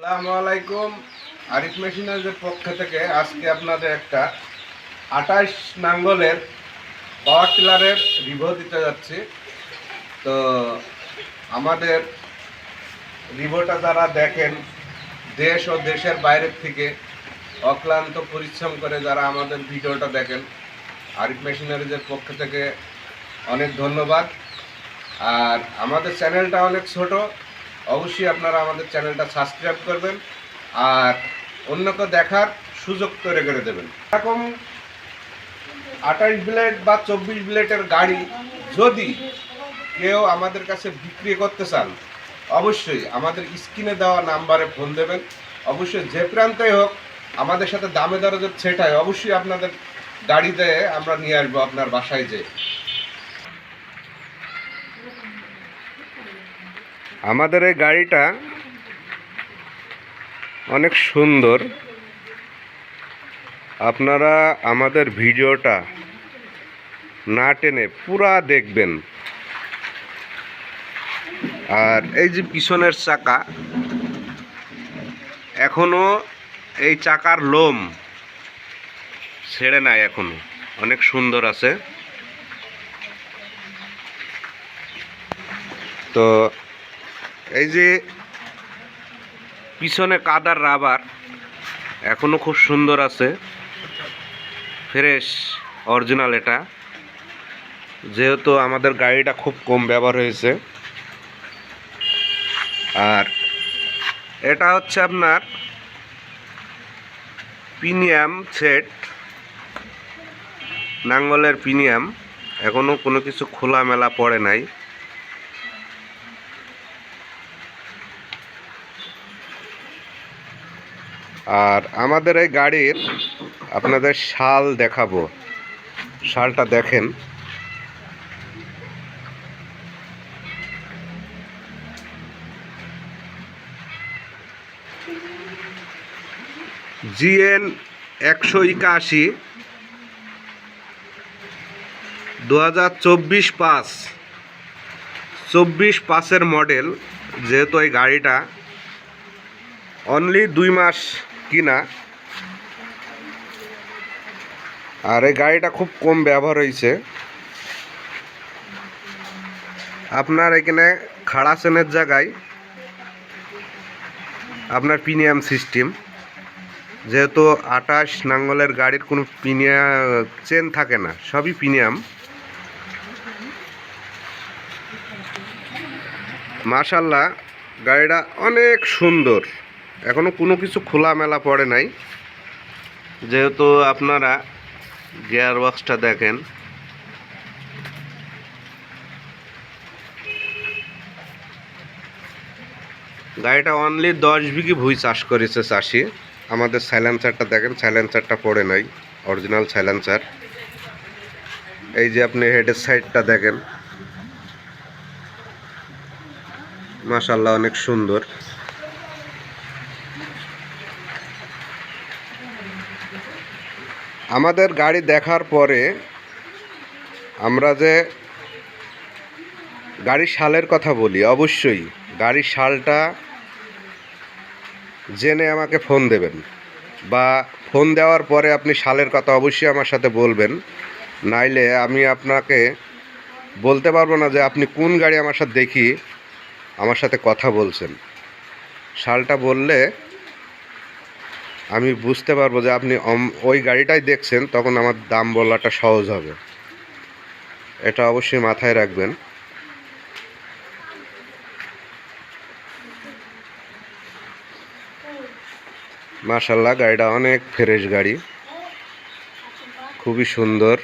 আসসালামু আলাইকুম। আরিফ মেশিনারিজের পক্ষ থেকে আজকে আপনাদের একটা আঠাশ নাঙ্গলের পাওয়ার টিলারের রিভিউ দিতে যাচ্ছি। তো আমাদের রিভিউটা যারা দেখেন, দেশ ও দেশের বাইরের থেকে অক্লান্ত পরিশ্রম করে যারা আমাদের ভিডিওটা দেখেন, আরিফ মেশিনারিজের পক্ষ থেকে অনেক ধন্যবাদ। আর আমাদের চ্যানেলটা অনেক ছোট অবশ্যই আপনারা আমাদের চ্যানেলটা সাবস্ক্রাইব করবেন আর অন্যকে দেখার সুযোগ তৈরি করে দেবেন। এরকম আঠাশ ব্লেড বা চব্বিশ ব্লেডের গাড়ি যদি কেউ আমাদের কাছে বিক্রি করতে চান, অবশ্যই আমাদের স্ক্রিনে দেওয়া নাম্বারে ফোন দেবেন। অবশ্যই যে প্রান্তে হোক আমাদের সাথে দামে দরে যে সেট অবশ্যই আপনাদের গাড়িতে আমরা নিয়ে আসব আপনার বাসায় যে আমাদের এই গাড়িটা অনেক সুন্দর। আপনারা আমাদের ভিডিওটা না টেনে পুরা দেখবেন। আর এই যে পিছনের চাকা, এখনও এই চাকার লোম ছেড়ে নাই এখনও। অনেক সুন্দর আছে। তো এই যে পিছনে কাদার রাবার এখনও খুব সুন্দর আছে। ফ্রেশ অরিজিনাল এটা। যেহেতু আমাদের গাড়িটা খুব কম ব্যবহার হয়েছে। আর এটা হচ্ছে আপনার প্রিমিয়াম সেট। নাঙ্গলের প্রিমিয়াম এখনও কোনো কিছু খোলামেলা পড়ে নাই। আর আমাদের এই গাড়ির আপনাদের শাল দেখাবো। শালটা দেখেন। জিএন একশো একাশি দু হাজার চব্বিশ পাঁচ, চব্বিশ পাঁচের মডেল যেহেতু এই গাড়িটা অনলি দুই মাস কিনা আর এই গাড়িটা খুব কম ব্যবহার হয়েছে। আপনার এখানে খাড়া চেনের জায়গায় আপনার প্রিমিয়াম সিস্টেম। যেহেতু আটাশ নাঙ্গলের গাড়ির কোনো প্রিমিয়া চেন থাকে না, সবই প্রিমিয়াম মাশাল্লাহ, গাড়িটা অনেক সুন্দর। এখনও কোনো কিছু খোলামেলা পড়ে নাই। যেহেতু আপনারা গিয়ার বক্সটা দেখেন। গাড়িটা অনলি দশ বিঘি ভুই চাষ করেছে চাষি। আমাদের সাইলেন্সারটা দেখেন সাইলেন্সারটা পড়ে নাই অরিজিনাল সাইলেন্সার এই যে আপনি হেডের সাইডটা দেখেন। মাশাল্লাহ অনেক সুন্দর। আমাদের গাড়ি দেখার পরে আমরা যে গাড়ির শালের কথা বলি, অবশ্যই গাড়ির শালটা জেনে আমাকে ফোন দেবেন বা ফোন দেওয়ার পরে আপনি শালের কথা অবশ্যই আমার সাথে বলবেন। নাইলে আমি আপনাকে বলতে পারব না যে আপনি কোন গাড়ি আমার সাথে দেখি, আমার সাথে কথা বলছেন। শালটা বললে আমি বুঝতে পারব যে আপনি ওই গাড়িটাই দেখছেন, তখন আমার দাম বলাটা সহজ হবে। এটা অবশ্যই মাথায় রাখবেন। মাশাল্লাহ, গাড়িটা অনেক ফ্রেশ গাড়ি। খুবই সুন্দর।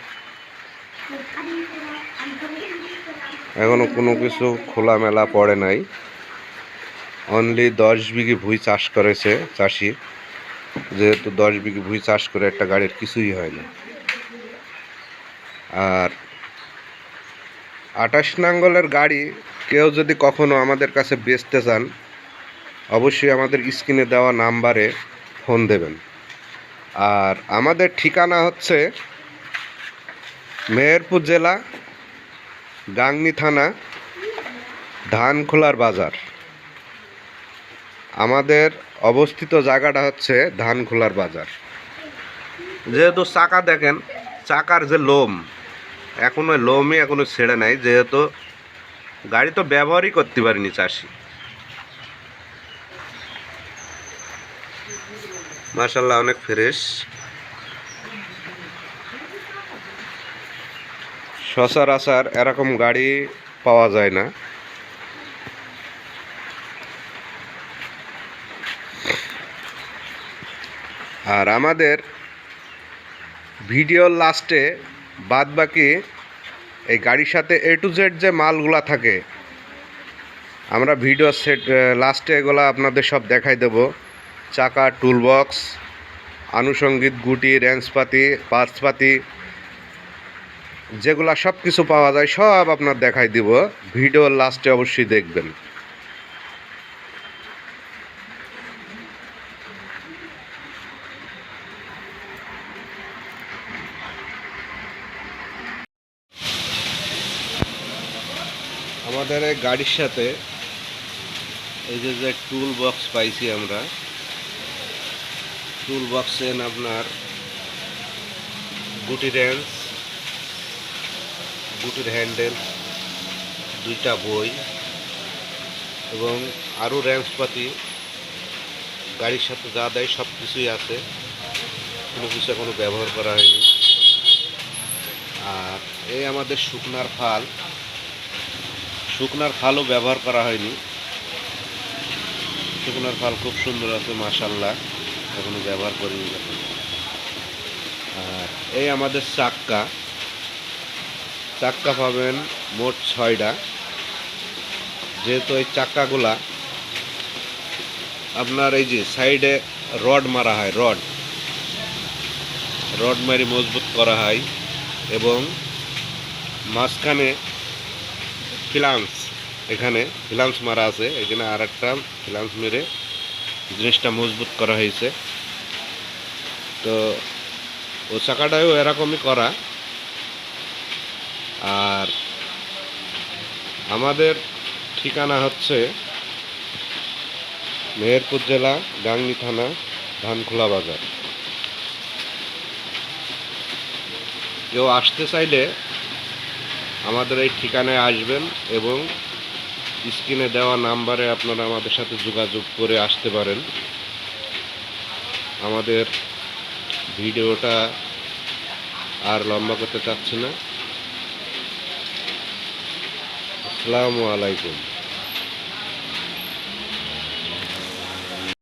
এখনও কোনো কিছু খোলামেলা পড়ে নাই। অনলি দশ বিঘি ভুঁই চাষ করেছে চাষি। যেহেতু দশ বিঘি ভুঁই চাষ করে একটা গাড়ির কিছুই হয় না। আর আটাশ নাঙ্গলের গাড়ি কেউ যদি কখনো আমাদের কাছে বেচতে চান, অবশ্যই আমাদের স্ক্রিনে দেওয়া নাম্বারে ফোন দেবেন। আর আমাদের ঠিকানা হচ্ছে মেহেরপুর জেলা, গাংনি থানা, ধানখোলার বাজার। আমাদের অবস্থিত জায়গাটা হচ্ছে ধানখোলার বাজার। যেহেতু চাকা দেখেন, চাকার যে লোম, এখনও লোমই এখনও ছেড়ে নাই, যেহেতু গাড়ি তো ব্যবহারই করতে পারিনি চাষি। মার্শাল্লাহ অনেক ফ্রেশ। সচরাচর এরকম গাড়ি পাওয়া যায় না। আর আমাদের ভিডিওর লাস্টে বাদ বাকি এই গাড়ির সাথে এ টু জেড যে মালগুলা থাকে, আমরা ভিডিও সেট লাস্টে এগুলো আপনাদের সব দেখাই দেব। চাকা টুলবক্স আনুষঙ্গিক গুটি র্যাঞ্চপাতি পার্সপাতি, যেগুলা সব কিছু পাওয়া যায়, সব আপনার দেখাই দিব। ভিডিওর লাস্টে অবশ্যই দেখবেন। আমাদের এই গাড়ির সাথে এই যে যে টুল বক্স পাইছি আমরা। টুল বক্সেন আপনার গুটি রেঞ্চ গুটির হ্যান্ডেল দুইটা বই এবং আরও র্যাঞ্চপাতি গাড়ির সাথে যা দেয় সব কিছুই আছে। কোনো কিছু এখনও ব্যবহার করা হয়নি। আর এই আমাদের শুকনার ফাল শুকনার ফালও ব্যবহার করা হয়নি। শুকনার ফাল খুব সুন্দর আছে মাসাল্লাহ এখনও ব্যবহার করিনি আর এই আমাদের চাক্কা। চাক্কা পাবেন মোট ছয়টা। যেহেতু এই চাক্কাগুলা আপনার এই যে সাইডে রড মারা হয়, রড। রড মারি মজবুত করা হয় এবং মাঝখানে ফিলান্স এখানে, ফিলান্স মারা আছে, এখানে আর একটা ফিলান্স মেরে জিনিসটা মজবুত করা হয়েছে। তো, ও চাকাটাও এরকমই করা। আর আমাদের ঠিকানা হচ্ছে মেহেরপুর জেলা, গাংনী থানা, ধানখোলা বাজার। কেউ আসতে চাইলে আমাদের এই ঠিকানায় আসবেন এবং স্ক্রিনে দেওয়া নাম্বারে আপনারা আমাদের সাথে যোগাযোগ করে আসতে পারেন। আমাদের ভিডিওটা আর লম্বা করতে চাচ্ছি না। আসসালামু আলাইকুম।